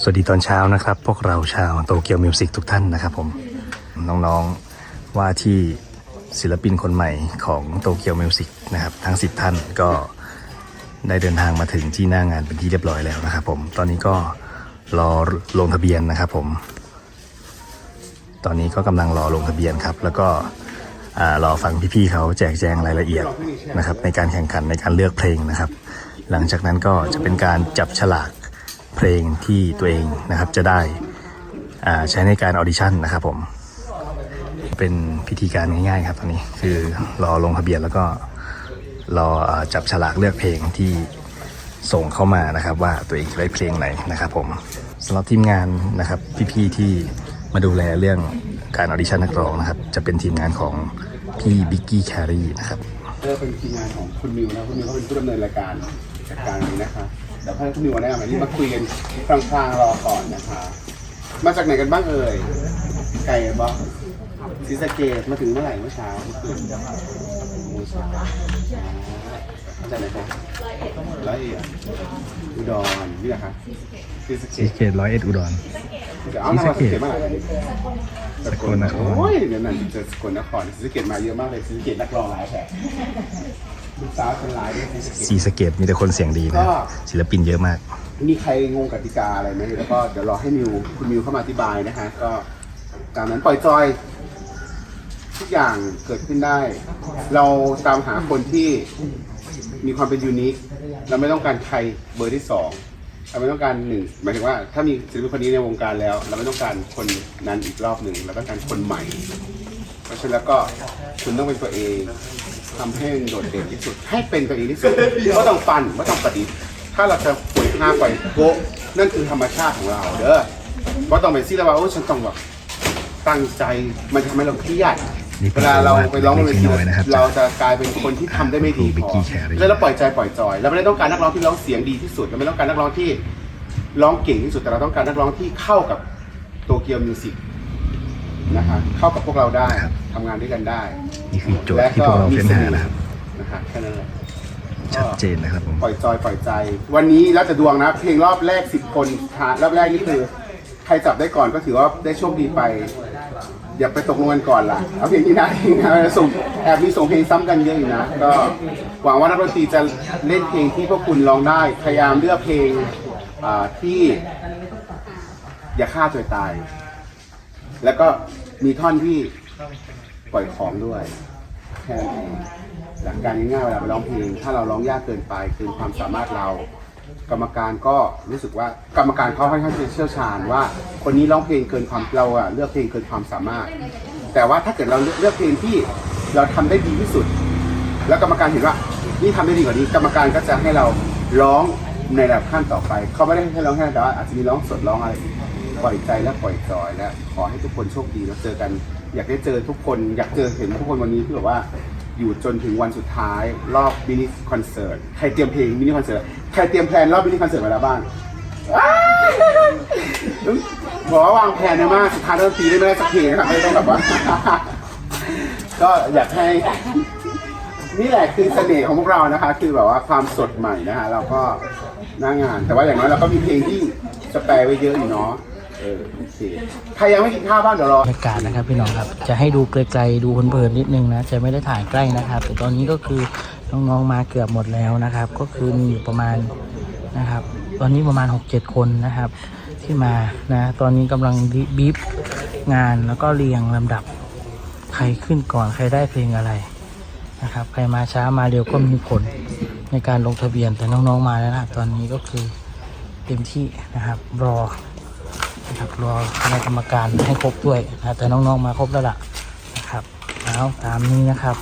สวัสดีตอนเช้านะครับ พวกเราชาวโตเกียวมิวสิกทุกท่านนะครับผมน้องๆว่าที่ศิลปินคนใหม่ของโตเกียวมิวสิกนะครับทั้ง 10 ท่านก็ได้เดินทางมาถึงที่หน้างานเป็นที่เรียบร้อยแล้วนะครับผมตอนนี้ก็รอลงทะเบียนนะครับผม ตอนนี้ก็กำลังรอลงทะเบียนครับ แล้วก็อ่ารอฟังพี่ๆเขาแจกแจงรายละเอียดนะครับในการแข่งขันในการเลือกเพลงนะครับ หลังจากนั้นก็จะเป็นการจับฉลาก เพลงที่ตัวเองนะครับจะได้ใช้ในการออดิชั่นนะครับผม เป็นพิธีการง่ายๆครับตอนนี้คือรอลงทะเบียนแล้วก็รออจับฉลากเลือกเพลงที่ส่งเข้ามานะครับว่าตัวเองจะได้เพลงไหนนะครับผมสำหรับทีมงานนะครับพี่ๆที่มาดูแลเรื่องการออดิชั่นนักร้องนะครับ จะเป็นทีมงานของพี่บิ๊กกี้แครีนะครับเออเป็นทีมงานของคุณมิวนะคุณมิวเขาเป็นผู้ดำเนินรายการจัดการนี้นะคะ เดี๋ยวให้คุณมิวมาแนะนำอันนี้มาคุยกันกลางๆรอก่อนนะคะ มาจากไหนกันบ้างเอ่ย ไก่บอศรีสะเกดมาถึงเมื่อไหร่เมื่อเช้าเมื่อคืนโมงเช้าอ๋อมาจากไหนครับร้อยเอ็ดอุดรนี่แหละครับศรีสะเกสีดเกตร้อยเอ็ดอุดร เดี๋ยวเอาหน้ามาศรีสะเกดมาอะไรสกลนคร โอ้ยเดี๋ยวนั้นเจอสกลนครศรีสะเกดมาเยอะมากเลยศรีสะเกดนักร้องหลายแถบ ลูกสาวเป็นหลายด้วยศรีสะเกดสีสะเกตมีแต่คนเสียงดีนะครับก็ ศิลปินเยอะมาก มีใครงงกติกาอะไรไหมแล้วก็เดี๋ยวรอให้มิวคุณมิวเข้ามาอธิบายนะฮะก็ตามนั้นปล่อยจอย ทุกอย่างเกิดขึ้นได้ เราตามหาคนที่มีความเป็นยูนิคเราไม่ต้องการใครเบอร์ที่สองเราไม่ต้องการหนึ่งหมายถึงว่าถ้ามีศิลปินคนนี้ในวงการแล้ว เราไม่ต้องการคนนั้นอีกรอบหนึ่งเราต้องการคนใหม่ เพราะฉะนั้นแล้วก็คุณต้องเป็นตัวเอง ทำให้โดดเด่นที่สุด ให้เป็นตัวเองที่สุดไม่ต้องฟันไม่ต้องประดิษฐ์ ถ้าเราจะป่วยห้าไปโกะนั่นคือธรรมชาติของเราเด้อเพราะต้องเป็นซี่แล้วว่าโอ้ฉันต้องแบบตั้งใจมันทำให้เราเครียดนี่เวลาเราไปร้องบนเวทีเล็กๆน้อยๆนะครับเราจะกลายเป็นคนที่ทำได้ไม่ดีครูพอ Vicky Carey แล้วเราปล่อยใจปล่อยจอยเราไม่ได้ต้องการนักร้องที่ร้องเสียงดีที่สุดเราไม่ต้องการนักร้องที่ร้องเก่งที่สุดแต่เราต้องการนักร้องที่เข้ากับโตเกียวมิวสิก นะคะเข้ากับพวกเราได้ครับทำงานด้วยกันได้นี่คือโจทย์ที่พวกเราเฟ้นหานะครับ นะคะแค่นั้นแหละชัดเจนนะครับผม ปล่อยจอยปล่อยใจ วันนี้แล้วแต่ดวงนะ เพลงรอบแรกสิบคนหารอบแรกนี่คือ ใครจับได้ก่อนก็ถือว่าได้โชคดีไป อย่าไปตกลงกันก่อนล่ะ เอาเพลงที่ได้นะส่งแอบมีส่งเพลงซ้ำกันเยอะอยู่นะ ก็หวังว่านักดนตรีจะเล่นเพลงที่พวกคุณร้องได้ พยายามเลือกเพลงอ่าที่ อย่าฆ่าตัวตาย แล้วก็มีท่อนที่ปล่อยของด้วยแค่นั้นเองหลักการง่ายๆเวลาไปร้องเพลงถ้าเราร้องยากเกินไปเกินความสามารถเรา กรรมการก็รู้สึกว่ากรรมการเขาค่อนข้างจะเชี่ยวชาญว่า คนนี้ร้องเพลงเกินความเราอะเลือกเพลงเกินความสามารถ แต่ว่าถ้าเกิดเราเลือกเพลงที่เราทำได้ดีที่สุด แล้วกรรมการเห็นว่านี่ทำได้ดีกว่านี้ กรรมการก็จะให้เราร้องในระดับขั้นต่อไป เขาไม่ได้ให้ร้องแค่แต่ว่าอาจจะมีร้องสดร้องอะไรอีก ปล่อยใจและปล่อยจอยและขอให้ทุกคนโชคดีแล้วเจอกัน อยากได้เจอทุกคนอยากเจอเห็นทุกคนวันนี้ที่แบบว่าอยู่จนถึงวันสุดท้ายรอบมินิคอนเสิร์ตใครเตรียมเพลงมินิคอนเสิร์ตใครเตรียมแพลนรอบมินิคอนเสิร์ตไว้แล้วบ้างบอกว่าวางแผนนะมากสุดท้ายต้องตีได้ไม่ได้สักเพลงนะครับไม่ต้องแบบว่า ก็อยากให้นี่แหละคือเสน่ห์ของพวกเรานะคะ คือแบบว่าความสดใหม่นะคะเราก็หน้างาน แต่ว่าอย่างน้อยเราก็มีเพลงที่จะแปลไว้เยอะอยู่เนาะ ใครยังไม่กินข้าวบ้างเดี๋ยวรอบรรยากาศนะครับพี่น้องครับ จะให้ดูไกลๆดูเพลินๆนิดนึงนะ จะไม่ได้ถ่ายใกล้นะครับ แต่ตอนนี้ก็คือน้องๆมาเกือบหมดแล้วนะครับ ก็คือมีอยู่ประมาณนะครับ ตอนนี้ประมาณ 6-7 คนนะครับ ที่มานะ ตอนนี้กำลังบีบงานแล้วก็เรียงลำดับ ใครขึ้นก่อนใครได้เพลงอะไรนะครับ ใครมาช้ามาเร็วก็มีผลในการลงทะเบียนแต่น้องๆมาแล้วนะตอนนี้ก็คือเต็มที่นะครับรอ นะครับรอคณะกรรมการให้ครบด้วยนะแต่น้องๆมาครบแล้วล่ะนะครับเอาตามนี้นะครับ